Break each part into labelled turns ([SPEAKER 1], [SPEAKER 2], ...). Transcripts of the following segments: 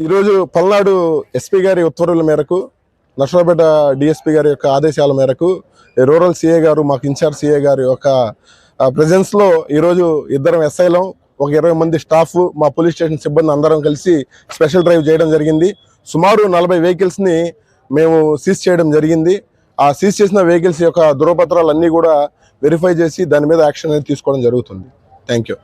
[SPEAKER 1] ఈరోజు పల్నాడు ఎస్పీ గారి ఉత్తర్వుల మేరకు నర్సరావుపేట డిఎస్పీ గారి యొక్క ఆదేశాల మేరకు రూరల్ సిఏ గారు మాకు ఇన్ఛార్జ్ సిఏ గారి యొక్క ప్రజెన్స్లో ఈరోజు ఇద్దరం ఎస్ఐలం ఒక ఇరవై మంది స్టాఫ్ మా పోలీస్ స్టేషన్ సిబ్బంది అందరం కలిసి స్పెషల్ డ్రైవ్ చేయడం జరిగింది. సుమారు నలభై వెహికల్స్ని మేము సీజ్ చేయడం జరిగింది. ఆ సీజ్ చేసిన వెహికల్స్ యొక్క ధృవపత్రాలు అన్నీ కూడా వెరిఫై చేసి దాని మీద యాక్షన్ అనేది తీసుకోవడం జరుగుతుంది. థ్యాంక్ యూ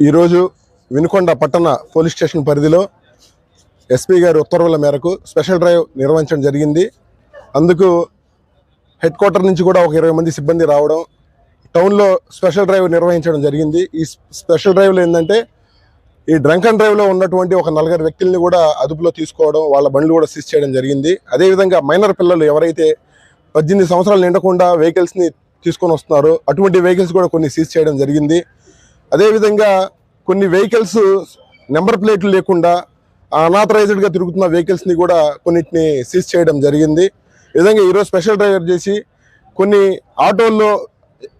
[SPEAKER 1] ఈరోజు వినుకొండ పట్టణ పోలీస్ స్టేషన్ పరిధిలో ఎస్పీ గారి ఉత్తర్వుల మేరకు స్పెషల్ డ్రైవ్ నిర్వహించడం జరిగింది. అందుకు హెడ్ క్వార్టర్ నుంచి కూడా ఒక ఇరవై మంది సిబ్బంది రావడం టౌన్లో స్పెషల్ డ్రైవ్ నిర్వహించడం జరిగింది. ఈ స్పెషల్ డ్రైవ్లో ఏంటంటే ఈ డ్రంక్ అండ్ డ్రైవ్లో ఉన్నటువంటి ఒక నలుగురు వ్యక్తుల్ని కూడా అదుపులో తీసుకోవడం వాళ్ళ బండ్లు కూడా సీజ్ చేయడం జరిగింది. అదేవిధంగా మైనర్ పిల్లలు ఎవరైతే పద్దెనిమిది సంవత్సరాలు నిండకుండా వెహికల్స్ని తీసుకొని వస్తున్నారో అటువంటి వెహికల్స్ కూడా కొన్ని సీజ్ చేయడం జరిగింది. అదేవిధంగా కొన్ని వెహికల్స్ నెంబర్ ప్లేట్లు లేకుండా అనాథరైజ్డ్గా తిరుగుతున్న వెహికల్స్ని కూడా కొన్నిటిని సీజ్ చేయడం జరిగింది. విధంగా ఈరోజు స్పెషల్ డ్రైవర్ చేసి కొన్ని ఆటోల్లో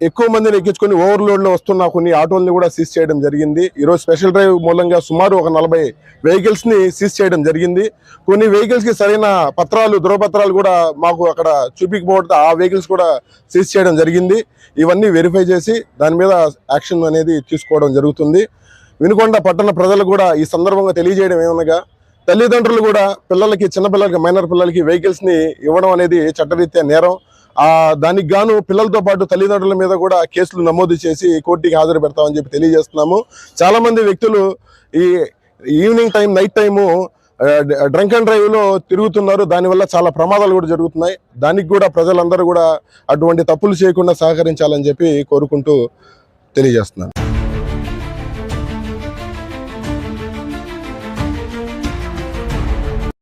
[SPEAKER 1] ఎక్కువ మందిని ఎక్కించుకొని ఓవర్లోడ్లో వస్తున్న కొన్ని ఆటోల్ని కూడా సీజ్ చేయడం జరిగింది. ఈరోజు స్పెషల్ డ్రైవ్ మూలంగా సుమారు ఒక నలభై వెహికల్స్ని సీజ్ చేయడం జరిగింది. కొన్ని వెహికల్స్కి సరైన పత్రాలు ధృవపత్రాలు కూడా మాకు అక్కడ చూపించకపోవడంతో ఆ వెహికల్స్ కూడా సీజ్ చేయడం జరిగింది. ఇవన్నీ వెరిఫై చేసి దాని మీద యాక్షన్ అనేది తీసుకోవడం జరుగుతుంది. వినుకొండ పట్టణ ప్రజలు కూడా ఈ సందర్భంగా తెలియజేయడం ఏమనగా తల్లిదండ్రులు కూడా పిల్లలకి చిన్నపిల్లలకి మైనర్ పిల్లలకి వెహికల్స్ని ఇవ్వడం అనేది చట్టరీత్యా నేరం. దానికి గాను పిల్లలతో పాటు తల్లిదండ్రుల మీద కూడా కేసులు నమోదు చేసి కోర్టుకి హాజరు పెడతామని చెప్పి తెలియజేస్తున్నాము. చాలా మంది వ్యక్తులు ఈ evening time night time drunk and డ్రైవ్లో తిరుగుతున్నారు దానివల్ల చాలా ప్రమాదాలు కూడా జరుగుతున్నాయి. దానికి కూడా ప్రజలందరూ కూడా అటువంటి తప్పులు చేయకుండా సహకరించాలని చెప్పి కోరుకుంటూ తెలియజేస్తున్నాను.